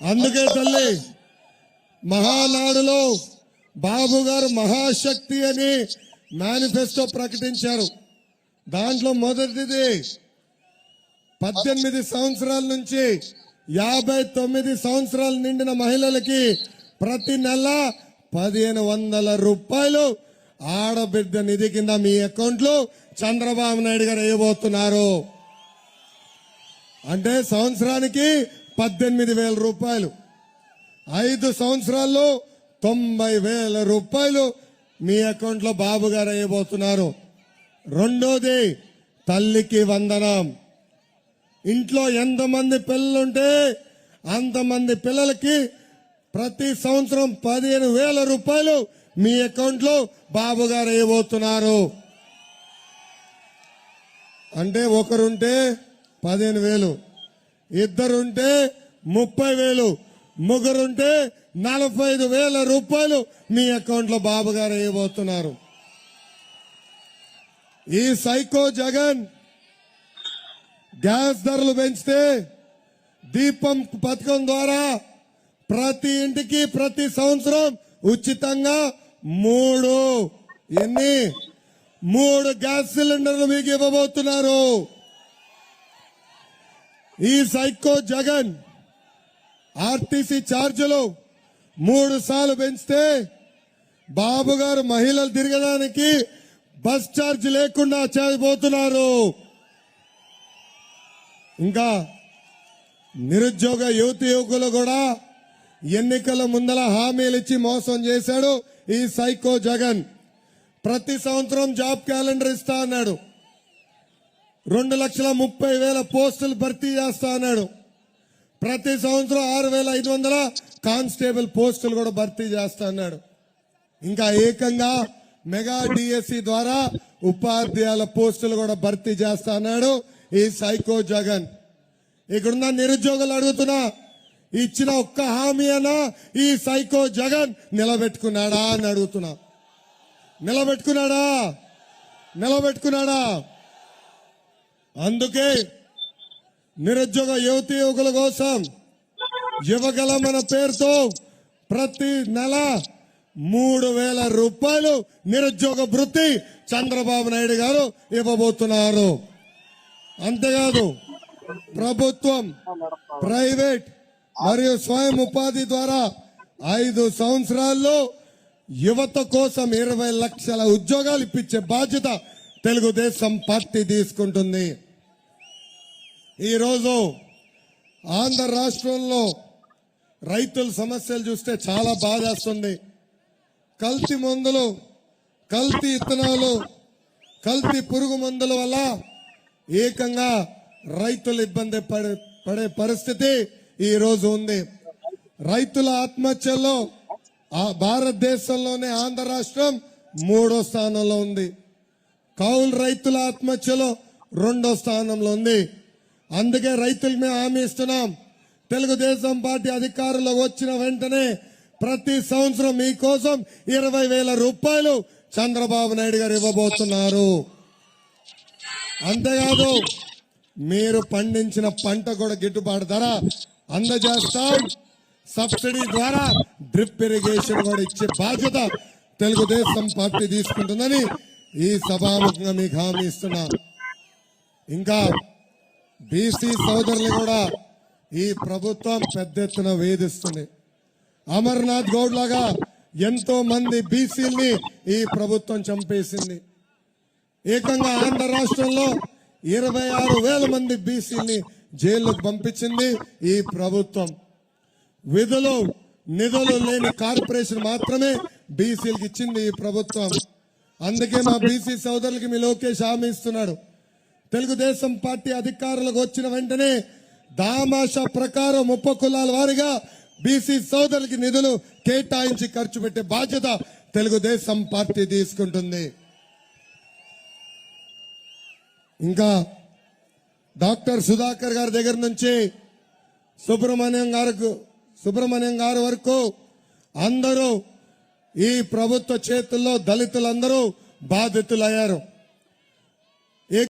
అందుకే తల్లి మహానాడులో బాబు గారు మహాశక్తి అని మేనిఫెస్టో ప్రకటించారు. దాంట్లో మొదటిది పద్దెనిమిది సంవత్సరాల నుంచి యాభై తొమ్మిది సంవత్సరాలు నిండిన మహిళలకి ప్రతి నెల పదిహేను వందల రూపాయలు ఆడబిడ్డ నిధి కింద మీ అకౌంట్లో చంద్రబాబు నాయుడు గారు వేయబోతున్నారు. అంటే సంవత్సరానికి పద్దెనిమిది వేల రూపాయలు. ఐదు సంవత్సరాల్లో తొంభై వేల రూపాయలు మీ అకౌంట్లో బాబు గారు వేయబోతున్నారు. రెండోది తల్లికి వందనం. ఇంట్లో ఎంతమంది పిల్లలుంటే అంతమంది పిల్లలకి ప్రతి సంవత్సరం పదిహేను వేల రూపాయలు మీ అకౌంట్లో బాబు గారు వేయబోతున్నారు. అంటే ఒకరుంటే పదిహేను వేలు. ఇద్దరుంటే ముప్పై వేలు ముగ్గురుంటే నలభై ఐదు వేల రూపాయలు మీ అకౌంట్లో బాబు గారు వేయబోతున్నారు. ఈ సైకో జగన్ గ్యాస్ ధరలు పెంచితే దీపం పథకం ద్వారా ప్రతి ఇంటికి ప్రతి సంవత్సరం ఉచితంగా మూడు ఎన్ని? మూడు గ్యాస్ సిలిండర్లు మీకు ఇవ్వబోతున్నారు. ఈ సైకో జగన్ ఆర్టీసీ ఛార్జీలు మూడు సార్లు పెంచితే బాబు గారు మహిళలు తిరగడానికి బస్ ఛార్జ్ లేకుండా చేయబోతున్నారు. ఇంకా నిరుద్యోగ యువతి యువకులు కూడా ఎన్నికల ముందల హామీలు ఇచ్చి మోసం చేశాడు ఈ సైకో జగన్. ప్రతి సంవత్సరం జాబ్ క్యాలెండర్ ఇస్తా అన్నాడు. రెండు లక్షల ముప్పై వేల పోస్టులు భర్తీ చేస్తా అన్నాడు. ప్రతి సంవత్సరం ఆరు వేల ఐదు వందల కానిస్టేబుల్ పోస్టులు కూడా భర్తీ చేస్తా అన్నాడు. ఇంకా ఏకంగా మెగా డిఎస్సి ద్వారా ఉపాధ్యాయుల పోస్టులు కూడా భర్తీ చేస్తా అన్నాడు ఈ సైకో జగన్. ఇక్కడున్న నిరుద్యోగులు అడుగుతున్నా ఇచ్చిన ఒక్క హామీ అన్నా ఈ సైకో జగన్ నిలబెట్టుకున్నాడా అని అడుగుతున్నా. నిలబెట్టుకున్నాడా? నిలబెట్టుకున్నాడా? అందుకే నిరుద్యోగ యువతి యువకుల కోసం యువగల మన పేరుతో ప్రతి నెల మూడు వేల రూపాయలు నిరుద్యోగ వృత్తి చంద్రబాబు నాయుడు గారు ఇవ్వబోతున్నారు. అంతేకాదు ప్రభుత్వం ప్రైవేట్ మరియు స్వయం ఉపాధి ద్వారా ఐదు సంవత్సరాల్లో యువత కోసం ఇరవై లక్షల ఉద్యోగాలు ఇప్పించే బాధ్యత తెలుగుదేశం పార్టీ తీసుకుంటుంది. ఈరోజు ఆంధ్ర రాష్ట్రంలో రైతుల సమస్యలు చూస్తే చాలా బాధేస్తుంది. కల్తీ మందులు కల్తీ ఇత్తనాలు కల్తీ పురుగు మందుల వల్ల ఏకంగా రైతులు ఇబ్బంది పడే పడే పరిస్థితి ఈరోజు ఉంది. రైతుల ఆత్మహత్యల్లో ఆ భారతదేశంలోనే ఆంధ్ర రాష్ట్రం మూడో స్థానంలో ఉంది. కౌలు రైతుల ఆత్మహత్యలో రెండో స్థానంలో ఉంది. అందుకే రైతులు మేము హామీ ఇస్తున్నాం తెలుగుదేశం పార్టీ అధికారంలో వచ్చిన వెంటనే ప్రతి సంవత్సరం మీకోసం ఇరవై వేల రూపాయలు చంద్రబాబు నాయుడు గారు ఇవ్వబోతున్నారు. అంతేకాదు మీరు పండించిన పంట కూడా గిట్టుబాటు ధర అందజేస్తాం. సబ్సిడీ ద్వారా డ్రిప్ ఇరిగేషన్ కూడా ఇచ్చే బాధ్యత తెలుగుదేశం పార్టీ తీసుకుంటుందని ఈ సభాముఖంగా మీకు హామీ ఇస్తున్నా. ఇంకా బీసీ సోదరులు కూడా ఈ ప్రభుత్వం పెద్ద ఎత్తున వేధిస్తుంది. అమర్నాథ్ గౌడ్ లాగా ఎంతో మంది బీసీల్ని ఈ ప్రభుత్వం చంపేసింది. ఏకంగా ఆంధ్ర రాష్ట్రంలో ఇరవై ఆరు వేల మంది బీసీని జైల్లోకి పంపించింది ఈ ప్రభుత్వం. విధులు నిధులు లేని కార్పొరేషన్ మాత్రమే బీసీలకు ఇచ్చింది ఈ ప్రభుత్వం. అందుకే మా బీసీ సోదరులకి మీ లోకేష్ హామీ ఇస్తున్నాడు. తెలుగుదేశం పార్టీ అధికారులకు వచ్చిన వెంటనే దామాష ప్రకారం ముప్ప కులాల వారిగా బీసీ సోదరులకి నిధులు కేటాయించి ఖర్చు పెట్టే బాధ్యత తెలుగుదేశం పార్టీ తీసుకుంటుంది. ఇంకా డాక్టర్ సుధాకర్ గారి దగ్గర నుంచి సుబ్రహ్మణ్యం గారికి సుబ్రహ్మణ్యం గారి వరకు అందరూ ఈ ప్రభుత్వ చేతుల్లో దళితులందరూ బాధితులయ్యారు.